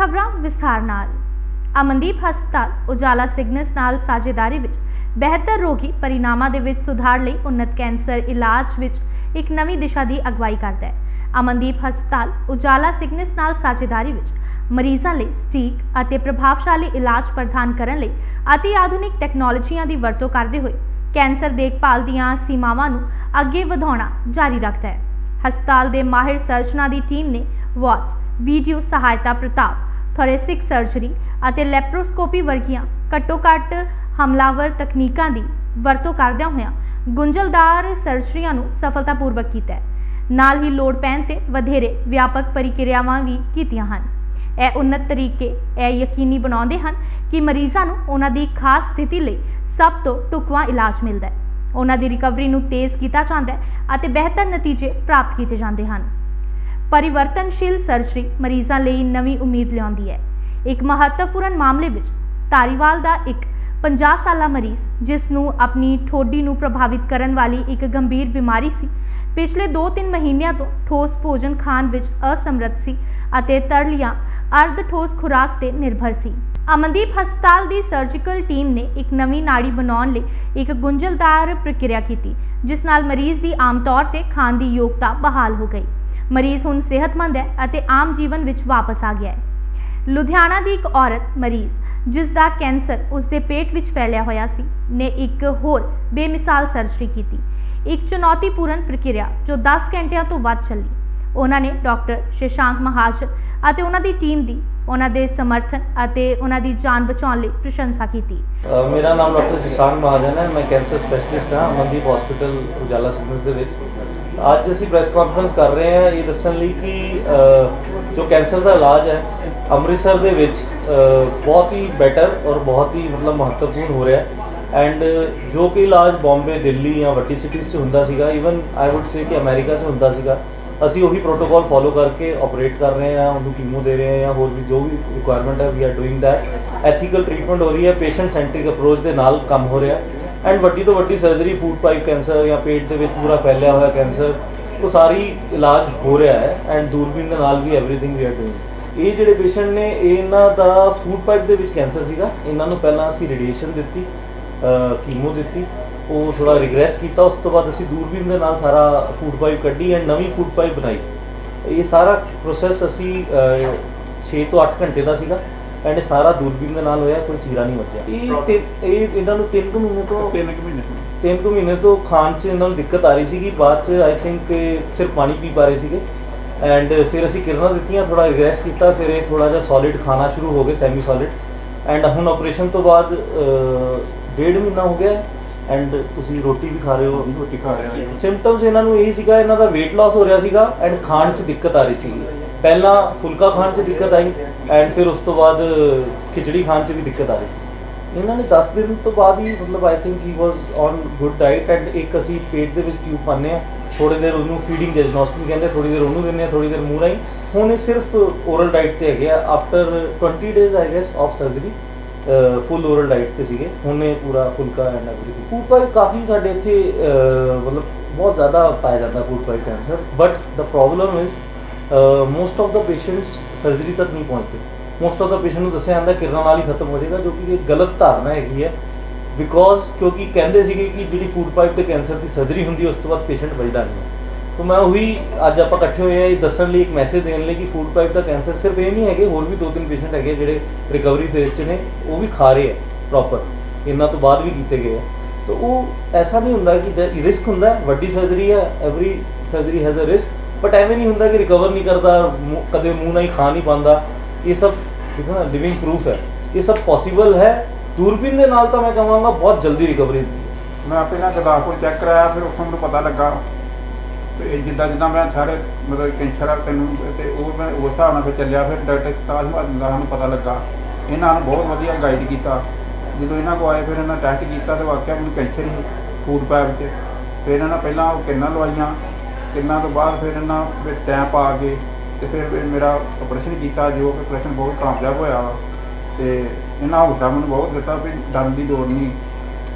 ਖਬਰਾਂ ਵਿਸਥਾਰ ਨਾਲ। ਅਮਨਦੀਪ ਹਸਪਤਾਲ, ਉਜਾਲਾ ਸਿਗਨਸ ਨਾਲ ਸਾਝੇਦਾਰੀ ਵਿੱਚ ਬਿਹਤਰ ਰੋਗੀ ਪਰਿਣਾਮਾਂ ਦੇ ਵਿੱਚ ਸੁਧਾਰ ਲਈ ਉન્નਤ ਕੈਂਸਰ ਇਲਾਜ ਵਿੱਚ ਇੱਕ ਨਵੀਂ ਦਿਸ਼ਾ ਦੀ ਅਗਵਾਈ ਕਰਦਾ ਹੈ। ਅਮਨਦੀਪ ਹਸਪਤਾਲ, ਉਜਾਲਾ ਸਿਗਨਸ ਨਾਲ ਸਾਝੇਦਾਰੀ ਵਿੱਚ ਮਰੀਜ਼ਾਂ ਲਈ ਸਟੀਕ ਅਤੇ ਪ੍ਰਭਾਵਸ਼ਾਲੀ ਇਲਾਜ ਪ੍ਰਦਾਨ ਕਰਨ ਲਈ ਅਤੀ ਆਧੁਨਿਕ ਟੈਕਨੋਲੋਜੀਆਂ ਦੀ ਵਰਤੋਂ ਕਰਦੇ ਹੋਏ ਕੈਂਸਰ ਦੇਖਭਾਲ ਦੀਆਂ ਸੀਮਾਵਾਂ ਨੂੰ ਅੱਗੇ ਵਧਾਉਣਾ ਜਾਰੀ ਰੱਖਦਾ ਹੈ। ਹਸਪਤਾਲ ਦੇ ਮਾਹਿਰ ਸਰਜਨਾਂ ਦੀ ਟੀਮ ਨੇ ਵਾਟਸ ਵੀਡੀਓ ਸਹਾਇਤਾ ਪ੍ਰਤਾਪ ਥੋਰੈਸਿਕ ਸਰਜਰੀ ਅਤੇ ਲੈਪਰੋਸਕੋਪੀ ਵਰਗੀਆਂ ਘੱਟੋ-ਘੱਟ ਹਮਲਾਵਰ ਤਕਨੀਕਾਂ ਦੀ ਵਰਤੋਂ ਕਰਦਿਆਂ ਹੋਇਆਂ ਗੁੰਝਲਦਾਰ ਸਰਜਰੀਆਂ ਨੂੰ ਸਫਲਤਾਪੂਰਵਕ ਕੀਤਾ ਹੈ। ਨਾਲ ਹੀ ਲੋੜ ਪੈਣ ਤੇ ਵਧੇਰੇ ਵਿਆਪਕ ਪ੍ਰਕਿਰਿਆਵਾਂ ਵੀ ਕੀਤੀਆਂ ਹਨ। ਇਹ ਉન્નਤ ਤਰੀਕੇ ਇਹ ਯਕੀਨੀ ਬਣਾਉਂਦੇ ਹਨ ਕਿ ਮਰੀਜ਼ਾਂ ਨੂੰ ਉਹਨਾਂ ਦੀ ਖਾਸ ਸਥਿਤੀ ਲਈ ਸਭ ਤੋਂ ਢੁਕਵਾਂ ਇਲਾਜ ਮਿਲਦਾ ਹੈ। ਉਹਨਾਂ ਦੀ ਰਿਕਵਰੀ ਨੂੰ ਤੇਜ਼ ਕੀਤਾ ਜਾਂਦਾ ਹੈ ਅਤੇ ਬਿਹਤਰ ਨਤੀਜੇ ਪ੍ਰਾਪਤ ਕੀਤੇ ਜਾਂਦੇ ਹਨ। ਪਰਿਵਰਤਨਸ਼ੀਲ ਸਰਜਰੀ ਮਰੀਜ਼ਾਂ ਲਈ ਨਵੀਂ ਉਮੀਦ ਲਿਆਉਂਦੀ ਹੈ। ਇੱਕ ਮਹੱਤਵਪੂਰਨ ਮਾਮਲੇ ਵਿੱਚ ਧਾਰੀਵਾਲ ਦਾ ਇੱਕ 50 ਸਾਲਾ ਮਰੀਜ਼, ਜਿਸ ਨੂੰ ਆਪਣੀ ਠੋਡੀ ਨੂੰ ਪ੍ਰਭਾਵਿਤ ਕਰਨ ਵਾਲੀ ਇੱਕ ਗੰਭੀਰ ਬਿਮਾਰੀ ਸੀ, ਪਿਛਲੇ 2-3 ਮਹੀਨਿਆਂ ਤੋਂ ਠੋਸ ਭੋਜਨ ਖਾਣ ਵਿੱਚ ਅਸਮਰੱਥ ਸੀ ਅਤੇ ਤਰਲੀਆਂ ਅਰਧ ਠੋਸ ਖੁਰਾਕ ਤੇ ਨਿਰਭਰ ਸੀ। ਅਮਨਦੀਪ ਹਸਪਤਾਲ ਦੀ ਸਰਜੀਕਲ ਟੀਮ ਨੇ ਇੱਕ ਨਵੀਂ ਨਾੜੀ ਬਣਾਉਣ ਲਈ ਇੱਕ ਗੁੰਝਲਦਾਰ ਪ੍ਰਕਿਰਿਆ ਕੀਤੀ, ਜਿਸ ਨਾਲ ਮਰੀਜ਼ ਦੀ ਆਮ ਤੌਰ ਤੇ ਖਾਣ ਦੀ ਯੋਗਤਾ ਬਹਾਲ ਹੋ ਗਈ। ਮਰੀਜ਼ ਹੁਣ ਸਿਹਤਮੰਦ ਹੈ ਅਤੇ ਆਮ ਜੀਵਨ ਵਿੱਚ ਵਾਪਸ ਆ ਗਿਆ ਹੈ। ਲੁਧਿਆਣਾ ਦੀ ਇੱਕ ਔਰਤ ਮਰੀਜ਼ ਜਿਸ ਦਾ ਕੈਂਸਰ ਉਸ ਦੇ ਪੇਟ ਵਿੱਚ ਫੈਲਿਆ ਹੋਇਆ ਸੀ, ਨੇ ਇੱਕ ਹੋਰ ਬੇਮਿਸਾਲ ਸਰਜਰੀ ਕੀਤੀ। ਇੱਕ ਚੁਣੌਤੀਪੂਰਨ ਪ੍ਰਕਿਰਿਆ ਜੋ 10 ਘੰਟਿਆਂ ਤੋਂ ਵੱਧ ਚੱਲੀ। ਉਹਨਾਂ ਨੇ ਡਾਕਟਰ ਸ਼ਸ਼ਾਂਕ ਮਹਾਜਨ ਅਤੇ ਉਹਨਾਂ ਦੀ ਟੀਮ ਦੀ ਉਹਨਾਂ ਦੇ ਸਮਰਥਨ ਅਤੇ ਉਹਨਾਂ ਦੀ ਜਾਨ ਬਚਾਉਣ ਲਈ ਪ੍ਰਸ਼ੰਸਾ ਕੀਤੀ। ਮੇਰਾ ਨਾਮ ਡਾਕਟਰ ਸ਼ਸ਼ਾਂਕ ਮਹਾਜਨ ਹੈ। ਮੈਂ ਕੈਂਸਰ ਸਪੈਸ਼ਲਿਸਟ ਹਾਂ, ਅਮਨਦੀਪ ਹਸਪੀਟਲ ਉਜਾਲਾ ਸਿਗਨਸ ਦੇ ਵਿੱਚ। ਅੱਜ ਅਸੀਂ ਪ੍ਰੈਸ ਕਾਨਫਰੰਸ ਕਰ ਰਹੇ ਹਾਂ ਇਹ ਦੱਸਣ ਲਈ ਕਿ ਜੋ ਕੈਂਸਰ ਦਾ ਇਲਾਜ ਹੈ, ਅੰਮ੍ਰਿਤਸਰ ਦੇ ਵਿੱਚ ਬਹੁਤ ਹੀ ਬੈਟਰ ਔਰ ਬਹੁਤ ਹੀ ਮਤਲਬ ਮਹੱਤਵਪੂਰਨ ਹੋ ਰਿਹਾ ਹੈ। ਐਂਡ ਜੋ ਕਿ ਇਲਾਜ ਬੰਬੇ ਦਿੱਲੀ ਜਾਂ ਵੱਡੀ ਸਿਟੀਜ਼ 'ਚ ਹੁੰਦਾ ਸੀਗਾ ਇਵਨ ਆਈ ਊਡ ਸੇ ਕਿ ਅਮਰੀਕਾ 'ਚ ਹੁੰਦਾ ਸੀਗਾ ਅਸੀਂ ਉਹੀ ਪ੍ਰੋਟੋਕੋਲ ਫੋਲੋ ਕਰਕੇ ਆਪਰੇਟ ਕਰ ਰਹੇ ਹਾਂ, ਉਹਨੂੰ ਕੀਮੋ ਦੇ ਰਹੇ ਹਾਂ ਜਾਂ ਹੋਰ ਵੀ ਜੋ ਵੀ ਰਿਕੁਆਇਰਮੈਂਟ ਹੈ we are doing that ethical treatment ਹੋ ਰਹੀ ਹੈ ਪੇਸ਼ੈਂਟ ਸੈਂਟਰਿਕ ਅਪਰੋਚ ਦੇ ਨਾਲ ਕੰਮ ਹੋ ਰਿਹਾ ਐਂਡ ਵੱਡੀ ਤੋਂ ਵੱਡੀ ਸਰਜਰੀ ਫੂਡ ਪਾਈਪ ਕੈਂਸਰ ਜਾਂ ਪੇਟ ਦੇ ਵਿੱਚ ਪੂਰਾ ਫੈਲਿਆ ਹੋਇਆ ਕੈਂਸਰ ਉਹ ਸਾਰੀ ਇਲਾਜ ਹੋ ਰਿਹਾ ਹੈ ਐਂਡ ਦੂਰਬੀਨ ਦੇ ਨਾਲ ਵੀ ਐਵਰੀਥਿੰਗ ਵੀ ਆਰ ਡੂਇੰਗ ਇਹ ਜਿਹੜੇ ਪੇਸ਼ੈਂਟ ਨੇ ਇਹਨਾਂ ਦਾ ਫੂਡ ਪਾਈਪ ਦੇ ਵਿੱਚ ਕੈਂਸਰ ਸੀਗਾ। ਇਹਨਾਂ ਨੂੰ ਪਹਿਲਾਂ ਅਸੀਂ ਰੇਡੀਏਸ਼ਨ ਦਿੱਤੀ। ਕੀਮੋ ਦਿੱਤੀ? ਉਹ ਥੋੜਾ ਰਿਗਰੈਸ ਕੀਤਾ ਉਸ ਤੋਂ ਬਾਅਦ ਅਸੀਂ ਦੂਰਬੀਨ ਦੇ ਨਾਲ ਸਾਰਾ ਫੂਡ ਪਾਈਪ ਕੱਢੀ ਐਂਡ ਨਵੀਂ ਫੂਡ ਪਾਈਪ ਬਣਾਈ। ਇਹ ਸਾਰਾ ਪ੍ਰੋਸੈਸ ਅਸੀਂ 6 ਤੋਂ 8 ਘੰਟੇ ਦਾ ਸੀਗਾ ਐਂਡ ਇਹ ਸਾਰਾ ਦੂਰਬੀਨ ਦੇ ਨਾਲ ਹੋਇਆ ਕੋਈ ਚੀਰਾ ਨਹੀਂ ਵੱਜਿਆ ਇਹ ਇਹ ਇਹਨਾਂ ਨੂੰ 3 ਕੁ ਮਹੀਨੇ ਤੋਂ ਤਿੰਨ ਕੁ ਮਹੀਨੇ ਤੋਂ। ਤਿੰਨ ਕੁ ਮਹੀਨੇ ਤੋਂ ਖਾਣ 'ਚ ਇਹਨਾਂ ਨੂੰ ਦਿੱਕਤ ਆ ਰਹੀ ਸੀਗੀ ਬਾਅਦ 'ਚ ਆਈ ਥਿੰਕ ਸਿਰਫ ਪਾਣੀ ਪੀ ਪਾ ਰਹੇ ਸੀਗੇ। ਐਂਡ ਫਿਰ ਅਸੀਂ ਕਿਰਨਾਂ ਦਿੱਤੀਆਂ ਥੋੜਾ ਰਿਗਰੈਸ ਕੀਤਾ ਫਿਰ ਇਹ ਥੋੜਾ ਜਿਹਾ ਸੋਲਿਡ ਖਾਣਾ ਸ਼ੁਰੂ ਹੋ ਗਏ ਸੈਮੀ ਸੋਲਿਡ ਐਂਡ ਹੁਣ ਆਪਰੇਸ਼ਨ ਤੋਂ ਬਾਅਦ ਡੇਢ ਮਹੀਨਾ ਹੋ ਗਿਆ ਐਂਡ ਤੁਸੀਂ ਰੋਟੀ ਵੀ ਖਾ ਰਹੇ ਹੋ ਰੋਟੀ ਖਾ ਰਹੇ ਹਾਂ ਸਿੰਪਟਮਸ ਇਹਨਾਂ ਨੂੰ ਇਹੀ ਸੀਗਾ ਇਹਨਾਂ ਦਾ weight loss ਹੋ ਰਿਹਾ ਸੀਗਾ ਐਂਡ ਖਾਣ 'ਚ ਦਿੱਕਤ ਆ ਰਹੀ ਸੀਗੀ ਪਹਿਲਾਂ ਫੁਲਕਾ ਖਾਣ 'ਚ ਦਿੱਕਤ ਆਈ ਐਂਡ ਫਿਰ ਉਸ ਤੋਂ ਬਾਅਦ ਖਿਚੜੀ ਖਾਣ 'ਚ ਵੀ ਦਿੱਕਤ ਆ ਰਹੀ ਸੀ। ਇਹਨਾਂ ਨੇ 10 ਦਿਨ ਤੋਂ ਬਾਅਦ ਹੀ ਮਤਲਬ I think he was on good diet and ਇੱਕ ਅਸੀਂ ਪੇਟ ਦੇ ਵਿੱਚ ਟਿਊਬ ਪਾਉਂਦੇ ਆ ਥੋੜੀ ਦੇਰ ਉਹਨੂੰ ਫੀਡਿੰਗ ਜੈਜਨੋਸਟਮੀ ਕਹਿੰਦੇ ਥੋੜੀ ਦੇਰ ਉਹਨੂੰ ਦਿੰਦੇ ਆ ਥੋੜੀ ਦੇਰ ਮੂੰਹ ਰਾਹੀਂ। ਹੁਣ ਇਹ ਸਿਰਫ ਓਰਲ ਡਾਈਟ ਤੇ ਹੈਗੇ ਆ after 20 days I guess of surgery full oral diet ਤੇ ਸੀਗੇ। ਉਹਨੇ ਪੂਰਾ ਫੁਲਕਾ ਐਂਡ ਐਵਰੀਥਿੰਗ ਫੂਡ ਪਾਈਪ ਕਾਫੀ ਸਾਡੇ ਇੱਥੇ ਮਤਲਬ ਬਹੁਤ ਜ਼ਿਆਦਾ ਪਾਇਆ ਜਾਂਦਾ food pipe cancer but the problem is most of the patients surgery ਤੱਕ ਨਹੀਂ ਪਹੁੰਚਦੇ। ਮੋਸਟ ਆਫ ਦਾ ਪੇਸ਼ੈਂਟ ਨੂੰ ਦੱਸਿਆ ਜਾਂਦਾ ਕਿਰਨਾਂ ਨਾਲ ਹੀ ਖਤਮ ਹੋ ਜਾਏਗਾ, ਜੋ ਕਿ ਇਹ ਗਲਤ ਧਾਰਨਾ ਹੈਗੀ ਹੈ। ਬਿਕੋਜ਼ ਕਿਉਂਕਿ ਕਹਿੰਦੇ ਸੀਗੇ ਕਿ ਜਿਹੜੀ ਫੂਡ ਪਾਈਪ ਤੇ ਕੈਂਸਰ ਦੀ ਸਰਜਰੀ ਹੁੰਦੀ, ਉਸ ਤੋਂ ਬਾਅਦ ਪੇਸ਼ੈਂਟ ਬਚਦਾ ਨਹੀਂ। ਹੈ ਤਾਂ ਮੈਂ ਉਹੀ ਅੱਜ ਆਪਾਂ ਇਕੱਠੇ ਹੋਏ ਆ, ਇਹ ਦੱਸਣ ਲਈ ਇੱਕ ਮੈਸੇਜ ਦੇਣ ਲਈ ਕਿ ਫੂਡ ਪਾਈਪ ਦਾ ਕੈਂਸਰ ਸਿਰਫ ਇਹ ਨਹੀਂ ਹੈਗੇ, ਹੋਰ ਵੀ ਦੋ ਤਿੰਨ ਪੇਸ਼ੈਂਟ ਹੈਗੇ ਜਿਹੜੇ ਰਿਕਵਰੀ ਫੇਜ਼ 'ਚ ਨੇ, ਉਹ ਵੀ ਖਾ ਰਹੇ ਆ ਪ੍ਰੋਪਰ ਇਹਨਾਂ ਤੋਂ ਬਾਅਦ ਵੀ ਕੀਤੇ ਗਏ ਆ। ਤਾਂ ਉਹ ਐਸਾ ਨਹੀਂ ਹੁੰਦਾ ਕਿ ਰਿਸਕ ਹੁੰਦਾ, ਵੱਡੀ ਸਰਜਰੀ ਹੈ every surgery has a risk but ਐਵੇਂ ਨਹੀਂ ਹੁੰਦਾ ਕਿ ਰਿਕਵਰ ਨਹੀਂ ਕਰਦਾ ਕਦੇ ਮੂੰਹ ਨਾਲ ਹੀ ਖਾ ਨਹੀਂ ਪਾਉਂਦਾ, ਇਹ ਸਭ ਠੀਕ ਹੈ ਨਾ ਲਿਵਿੰਗ ਪ੍ਰੂਫ ਹੈ। ਇਹ ਸਭ ਪੋਸੀਬਲ ਹੈ, ਦੂਰਬੀਨ ਦੇ ਨਾਲ ਤਾਂ ਮੈਂ ਕਹਾਂਗਾ ਬਹੁਤ ਜਲਦੀ ਰਿਕਵਰੀ ਹੁੰਦੀ ਹੈ। ਮੈਂ ਪਹਿਲਾਂ ਗੁਰਦਾਸਪੁਰ ਚੈੱਕ ਕਰਾਇਆ, ਫਿਰ ਉੱਥੋਂ ਮੈਨੂੰ ਪਤਾ ਲੱਗਾ। ਇਹ ਜਿੱਦਾਂ ਜਿੱਦਾਂ ਮੈਂ ਸਾਰੇ ਮਤਲਬ ਕੈਂਸਰ ਆ ਤੈਨੂੰ ਤੇ ਉਹ ਮੈਂ ਉਸ ਹਿਸਾਬ ਨਾਲ ਫਿਰ ਚੱਲਿਆ, ਫਿਰ ਡਾਕਟਰ ਸਤਾਜ ਮਹਾਜਨ ਦਾ ਸਾਨੂੰ ਪਤਾ ਲੱਗਾ। ਇਹਨਾਂ ਨੂੰ ਬਹੁਤ ਵਧੀਆ ਗਾਈਡ ਕੀਤਾ। ਜਦੋਂ ਇਹਨਾਂ ਕੋ ਆਏ, ਫਿਰ ਇਹਨਾਂ ਟੈਸਟ ਕੀਤਾ ਤੇ ਵਾਕਿਆ ਮੈਨੂੰ ਕੈਂਸਰ ਹੀ ਫੂਡ ਪਾਈਪ 'ਚ ਫਿਰ ਇਹਨਾਂ ਨੇ ਪਹਿਲਾਂ ਉਹ ਕਿਰਨਾਂ ਲਵਾਈਆਂ। ਕਿਰਨਾਂ ਤੋਂ ਬਾਅਦ ਫਿਰ ਇਹਨਾਂ ਵਿੱਚ ਟੈਂ ਪਾ ਕੇ ਤੇ ਫਿਰ ਮੇਰਾ ਆਪਰੇਸ਼ਨ ਕੀਤਾ, ਜੋ ਕਿ ਆਪਰੇਸ਼ਨ ਬਹੁਤ ਕਾਮਯਾਬ ਹੋਇਆ ਵਾ। ਤੇ ਇਹਨਾਂ ਹੌਸਲਾ ਮੈਨੂੰ ਬਹੁਤ ਦਿੱਤਾ ਵੀ ਡਰਨ ਦੀ ਲੋੜ ਨਹੀਂ,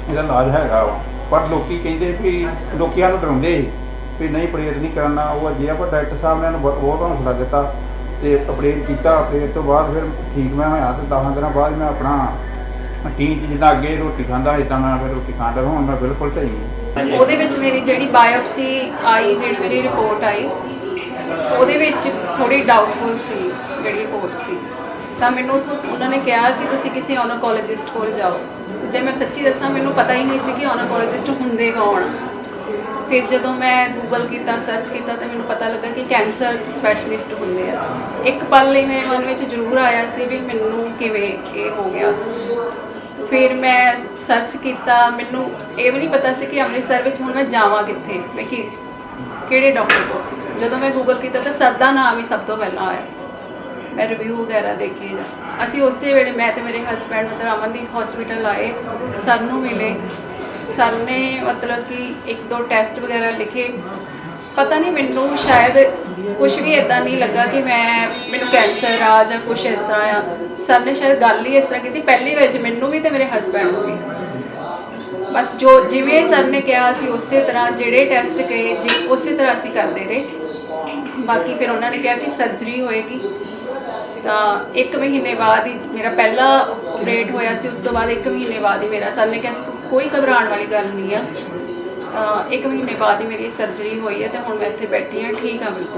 ਇਹਦਾ ਇਲਾਜ ਹੈਗਾ ਵਾ। ਪਰ ਲੋਕੀ ਕਹਿੰਦੇ ਵੀ ਲੋਕੀਆਂ ਨੂੰ ਡਰਾਉਂਦੇ। ਸੀ ਵੀ ਨਹੀਂ ਪ੍ਰੇਰਿਤ ਨਹੀਂ ਕਰਨਾ, ਉਹ ਜੇ ਆਪਾਂ ਡਾਕਟਰ ਸਾਹਿਬ ਨੇ ਇਹਨੂੰ ਬਹੁਤ ਹੌਸਲਾ ਦਿੱਤਾ ਤੇ ਆਪਰੇਟ ਕੀਤਾ ਆਪਰੇਟ ਤੋਂ ਬਾਅਦ ਫਿਰ ਠੀਕ ਮੈਂ ਹੋਇਆ ਤੇ 10 ਦਿਨਾਂ ਬਾਅਦ ਮੈਂ ਆਪਣਾ ਟੀਨ ਜਿੱਦਾਂ ਅੱਗੇ ਰੋਟੀ ਖਾਂਦਾ ਇਦਾਂ ਮੈਂ ਫਿਰ ਰੋਟੀ ਖਾਂਦਾ, ਹੁਣ ਮੈਂ ਬਿਲਕੁਲ ਸਹੀ ਹਾਂ। ਉਹਦੇ ਵਿੱਚ ਮੇਰੀ ਜਿਹੜੀ ਬਾਇਓਪਸੀ ਆਈ, ਜਿਹੜੀ ਮੇਰੀ ਰਿਪੋਰਟ ਆਈ, ਉਹਦੇ ਵਿੱਚ ਥੋੜੀ ਡਾਊਟਫੁਲ ਸੀ ਜਿਹੜੀ ਰਿਪੋਰਟ ਸੀ। ਤਾਂ ਮੈਨੂੰ ਉਹਨਾਂ ਨੇ ਕਿਹਾ ਕਿ ਤੁਸੀਂ ਕਿਸੇ ਓਨਕੋਲੋਜਿਸਟ ਕੋਲ ਜਾਓ। ਜੇ ਮੈਂ ਸੱਚੀ ਦੱਸਾਂ, ਮੈਨੂੰ ਪਤਾ ਹੀ ਨਹੀਂ ਸੀ ਕਿ ਓਨਕੋਲੋਜਿਸਟ ਹੁੰਦੇ ਕੌਣ। ਫਿਰ ਜਦੋਂ ਮੈਂ ਗੂਗਲ ਕੀਤਾ ਸਰਚ ਕੀਤਾ ਤਾਂ ਮੈਨੂੰ ਪਤਾ ਲੱਗਾ ਕਿ ਕੈਂਸਰ ਸਪੈਸ਼ਲਿਸਟ ਹੁੰਦੇ ਆ। ਇੱਕ ਪਲ ਲਈ ਮੇਰੇ ਮਨ ਵਿੱਚ ਜ਼ਰੂਰ ਆਇਆ ਸੀ ਵੀ ਮੈਨੂੰ ਕਿਵੇਂ ਇਹ ਹੋ ਗਿਆ। ਫਿਰ ਮੈਂ ਸਰਚ ਕੀਤਾ, ਮੈਨੂੰ ਇਹ ਵੀ ਨਹੀਂ ਪਤਾ ਸੀ ਕਿ ਅੰਮ੍ਰਿਤਸਰ ਵਿੱਚ ਹੁਣ ਮੈਂ ਜਾਵਾਂ ਕਿੱਥੇ, ਮੈਂ ਕਿ ਕਿਹੜੇ ਡਾਕਟਰ ਕੋਲ। ਜਦੋਂ ਮੈਂ ਗੂਗਲ ਕੀਤਾ ਤਾਂ ਸਰ ਦਾ ਨਾਮ ਹੀ ਸਭ ਤੋਂ ਪਹਿਲਾਂ ਆਇਆ। ਮੈਂ ਰਿਵਿਊ ਵਗੈਰਾ ਦੇਖੇ ਅਸੀਂ ਉਸੇ ਵੇਲੇ ਮੈਂ ਤੇ ਮੇਰੇ ਹਸਬੰਡ ਮਤਲਬ ਅਮਨਦੀਪ ਹਸਪੀਟਲ ਆਏ, ਸਰ ਨੂੰ ਮਿਲੇ। ਸਰ ਨੇ ਮਤਲਬ ਕਿ ਇੱਕ ਦੋ ਟੈਸਟ ਵਗੈਰਾ ਲਿਖੇ। ਪਤਾ ਨਹੀਂ ਮੈਨੂੰ ਸ਼ਾਇਦ ਕੁਝ ਵੀ ਇਦਾਂ ਨਹੀਂ ਲੱਗਾ ਕਿ ਮੈਂ, ਮੈਨੂੰ ਕੈਂਸਰ ਆ ਜਾਂ ਕੁਝ ਇਸ ਤਰ੍ਹਾਂ ਆ। ਸਰ ਨੇ ਸ਼ਾਇਦ ਗੱਲ ਹੀ ਇਸ ਤਰ੍ਹਾਂ ਕੀਤੀ, ਪਹਿਲੀ ਵਾਰ 'ਚ ਮੈਨੂੰ ਵੀ ਤੇ ਮੇਰੇ ਹਸਬੰਡ ਨੂੰ ਵੀ। ਬਸ ਜੋ ਜਿਵੇਂ ਸਰ ਨੇ ਕਿਹਾ, ਅਸੀਂ ਉਸੇ ਤਰ੍ਹਾਂ ਜਿਹੜੇ ਟੈਸਟ ਕਹੇ ਜੀ, ਉਸੇ ਤਰ੍ਹਾਂ ਅਸੀਂ ਕਰਦੇ ਰਹੇ। ਬਾਕੀ ਫਿਰ ਉਹਨਾਂ ਨੇ ਕਿਹਾ ਕਿ ਸਰਜਰੀ ਹੋਏਗੀ। ਤਾਂ 1 ਮਹੀਨੇ ਬਾਅਦ ਹੀ ਮੇਰਾ ਪਹਿਲਾ ਆਪਰੇਟ ਹੋਇਆ ਸੀ ਉਸ ਤੋਂ ਬਾਅਦ 1 ਮਹੀਨੇ ਬਾਅਦ ਹੀ ਮੇਰਾ ਸਰ ਨੇ ਕਿਹਾ ਸੀ, ਕੋਈ ਘਬਰਾਉਣ ਵਾਲੀ ਗੱਲ ਨਹੀਂ ਆ। ਤਾਂ 1 ਮਹੀਨੇ ਬਾਅਦ ਹੀ ਮੇਰੀ ਸਰਜਰੀ ਹੋਈ ਹੈ ਤੇ ਹੁਣ ਮੈਂ ਇੱਥੇ ਬੈਠੀ ਹਾਂ ਠੀਕ ਹਾਂ ਬਿਲਕੁਲ।